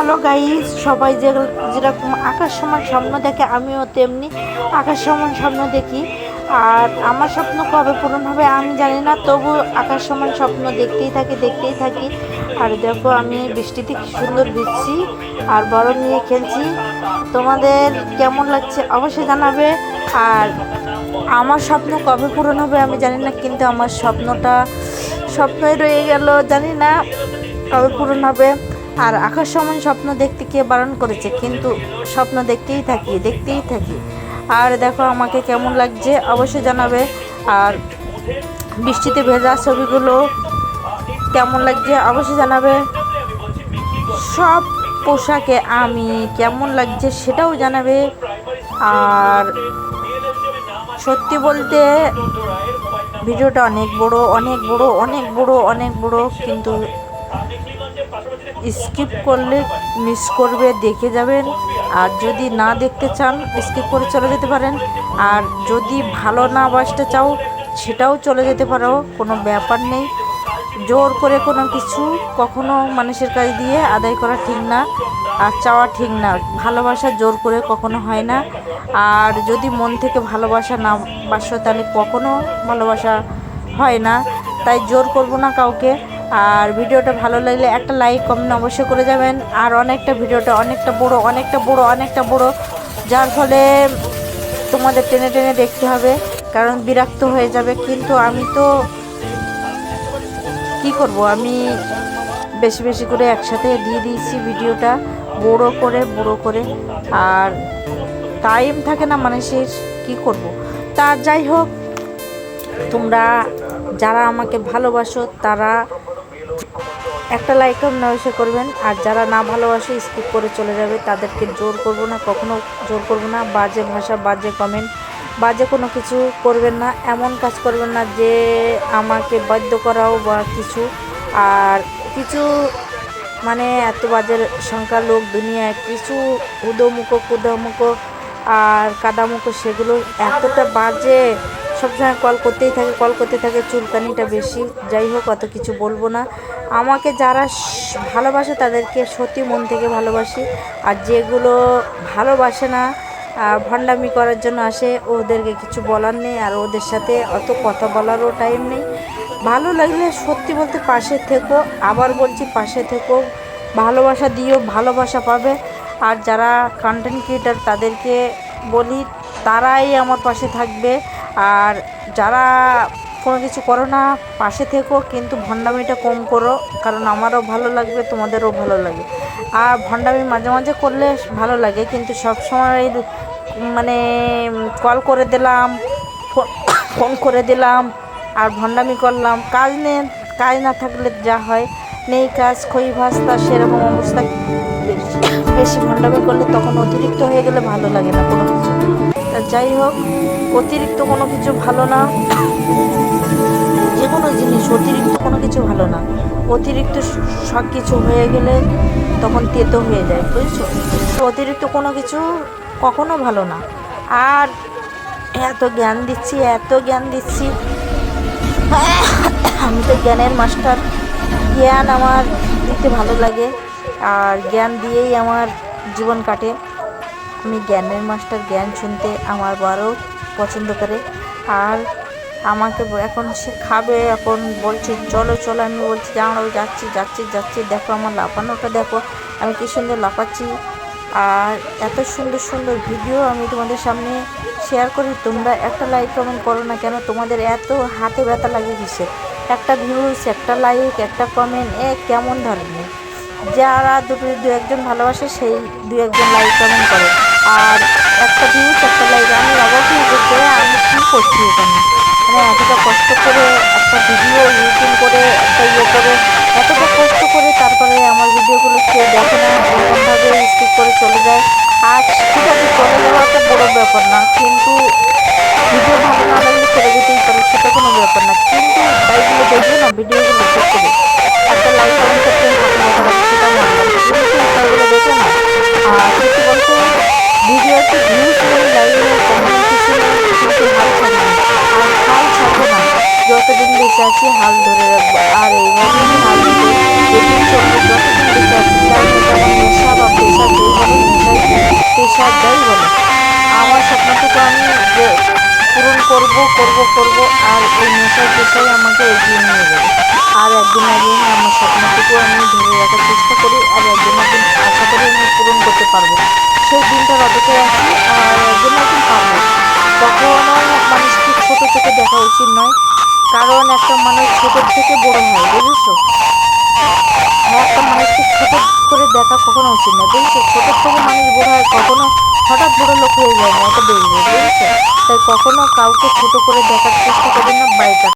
Hello guys সবাই যে যেরকম আকাশ সমান স্বপ্ন দেখে আমিও তেমনি আকাশ সমান স্বপ্ন দেখি। আর আমার স্বপ্ন কবে পূরণ হবে আমি জানি না, তবু আকাশ সমান স্বপ্ন দেখতেই থাকি দেখতেই থাকি। আর দেখো আমি বৃষ্টিতে কি সুন্দর ভিজছি আর বরফ নিয়ে খেলছি। তোমাদের কেমন লাগছে অবশ্যই জানাবে। আর আমার স্বপ্ন কবে পূরণ হবে আমি জানি না, কিন্তু আমার স্বপ্নটা স্বপ্নই রয়ে গেল, জানি না কবে পূরণ হবে। আর আকাশ সমান স্বপ্ন দেখতে কে বারণ করেছে? কিন্তু স্বপ্ন দেখতেই থাকি দেখতেই থাকি। আর দেখো আমাকে কেমন লাগছে, অবশ্যই জানাবে। আর বৃষ্টিতে ভেজা ছবিগুলো কেমন লাগছে, অবশ্যই জানাবে। সব পোশাকে আমি কেমন লাগছে সেটাও জানাবে। আর সত্যি বলতে ভিডিওটা অনেক বড় অনেক বড় অনেক বড় অনেক বড়, কিন্তু স্কিপ করলে মিস করবে, দেখে যাবেন। আর যদি না দেখতে চান স্কিপ করে চলে যেতে পারেন। আর যদি ভালো না বাসতে চাও, সেটাও চলে যেতে পারো, কোনো ব্যাপার নেই। জোর করে কোনো কিছু কখনো মানুষের কাছ দিয়ে আদায় করা ঠিক না, আর চাওয়া ঠিক না। ভালোবাসা জোর করে কখনো হয় না। আর যদি মন থেকে ভালোবাসা না বাসো, তাহলে কখনো ভালোবাসা হয় না। তাই জোর করব না কাউকে। আর ভিডিওটা ভালো লাগলে একটা লাইক কমেন্ট অবশ্যই করে যাবেন। আর অনেকটা ভিডিওটা অনেকটা বড় অনেকটা বড় অনেকটা বড়। যার ফলে তোমাদের টেনে টেনে দেখতে হবে, কারণ বিরক্ত হয়ে যাবে। কিন্তু আমি তো কি করব? আমি বেশি বেশি করে একসাথে দিয়ে দিয়েছি ভিডিওটা, বড় করে বড় করে। আর টাইম থাকে না মানুষের কি করব? তা যাই হোক, তোমরা যারা আমাকে ভালোবাসো, তারা একটা লাইক অবশ্যই করবেন, আর যারা না ভালোবাসে স্কিপ করে চলে যাবে, তাদেরকে জোর করব না, কখনো জোর করব না, বাজে ভাষা, বাজে কমেন্ট বাজে কোনো কিছু করবেন না, এমন কাজ করবেন না যে আমাকে বাধ্য করাও বা কিছু। আর কিছু মানে এত বাজের সংখ্যা লোক দুনিয়ায়, কিছু উদোমুখো কুদোমুখো আর কাদামুখো, সেগুলো এতটা বাজে সবসময় কল করতেই থাকে কল করতে থাকে, চুলকানিটা বেশি। যাই হোক, অত কিছু বলব না। আমাকে যারা ভালোবাসে তাদেরকে সত্যি মন থেকে ভালোবাসি। আর যেগুলো ভালোবাসে না ভণ্ডামি করার জন্য আসে, ওদেরকে কিছু বলার নেই। আর ওদের সাথে অত কথা বলারও টাইম নেই। ভালো লাগলে সত্যি বলতে পাশে থেকো। আবার বলছি পাশে থেকো। ভালোবাসা দিও, ভালোবাসা পাবে। আর যারা কন্টেন্ট ক্রিয়েটার তাদেরকে বলি, তারাই আমার পাশে থাকবে। আর যারা কোনো কিছু করো না, পাশে থেকো, কিন্তু ভণ্ডামিটা কম করো, কারণ আমারও ভালো লাগবে, তোমাদেরও ভালো লাগে। আর ভণ্ডামি মাঝে মাঝে করলে ভালো লাগে, কিন্তু সব সময় মানে কল করে দিলাম ফোন করে দিলাম, আর ভণ্ডামি করলাম। কাজ নেই কাজ না থাকলে যা হয়, নেই কাজ, খই ভাস্তা, সেরকম অবস্থা। বেশি- ভণ্ডামি করলে তখন অতিরিক্ত হয়ে গেলে ভালো লাগে না কোনো কিছু। যাই হোক অতিরিক্ত কোনো কিছু ভালো না। যে কোনো জিনিস, অতিরিক্ত কোনো কিছু ভালো না। অতিরিক্ত সব কিছু হয়ে গেলে তখন তেতো হয়ে যায়, বুঝছ? অতিরিক্ত কোনো কিছু কখনো ভালো না। আর এত জ্ঞান দিচ্ছি, এত জ্ঞান দিচ্ছি। আমি তো জ্ঞানের মাস্টার। জ্ঞান আমার দিতে ভালো লাগে, আর জ্ঞান দিয়েই আমার জীবন কাটে। আমি জ্ঞানের মাস্টার, জ্ঞান শুনতে আমার বড় পছন্দ করে। আর আমাকে এখন সে খাবে, এখন বলছে, চলো চলো। আমি বলছি আমরাও যাচ্ছি যাচ্ছি যাচ্ছি। দেখো আমার লাফানোটা, দেখো। আমি কী সুন্দর লাফাচ্ছি। আর এত সুন্দর সুন্দর ভিডিও আমি তোমাদের সামনে শেয়ার করি। তোমরা একটা লাইক কমেন্ট করো না কেন? তোমাদের এত হাতে ব্যথা লাগে কিসে? একটা ভিউজ একটা লাইক একটা কমেন্ট এ কেমন ধরনের? যারা দুটো, দু একজন ভালোবাসে, সেই দু একজন লাইক কমেন্ট করে। আর একটা জিনিস, একটা লাইক আমি অবশ্যই করতে আমি কী করছি এখানে। মানে এতটা কষ্ট করে একটা ভিডিও ইউটিউব করে, একটা ইয়ে করে, এতটা কষ্ট করে তারপরে আমার ভিডিওগুলো কেউ দেখে না, এরকমভাবে স্কিপ করে চলে যায়। আর ঠিক আছে, চলে যাওয়া একটা বড়ো ব্যাপার না, কিন্তু অবশ্যই হাল ধরে রাখব। আর এইভাবে হাল ধরে পেশা বা পেশা যেভাবে নেশাই পেশা যাই বলে আমার স্বপ্নটুকু আমি পূরণ করব করব করব, আর এই নেশার পেশায় আমাকে এগিয়ে নিয়ে যাবে। আর একদিন একদিন আমার স্বপ্নটুকু আমি ধরে রাখার চেষ্টা করি, আর একদিন একদিন আশা করি আমি পূরণ করতে পারব। সেই দিনটা রাতে আছি, আর একদিন একদিন পারব। তখন আমার মানুষকে ছোটো চোখে দেখা উচিত নয় কারণ একটা মানুষ ছোটোর থেকে বড় হয়, বুঝেছ? হ্যাঁ একটা মানুষকে ছোটো করে দেখা কখনো উচিত না, বুঝেছ? ছোটোর থেকে মানুষ বড় হয় কখনো হঠাৎ বড় লোক হয়ে যায় না এটা দেখবে বুঝেছ? তাই কখনো কাউকে ছোটো করে দেখার চেষ্টা করবেন না বাড়িটা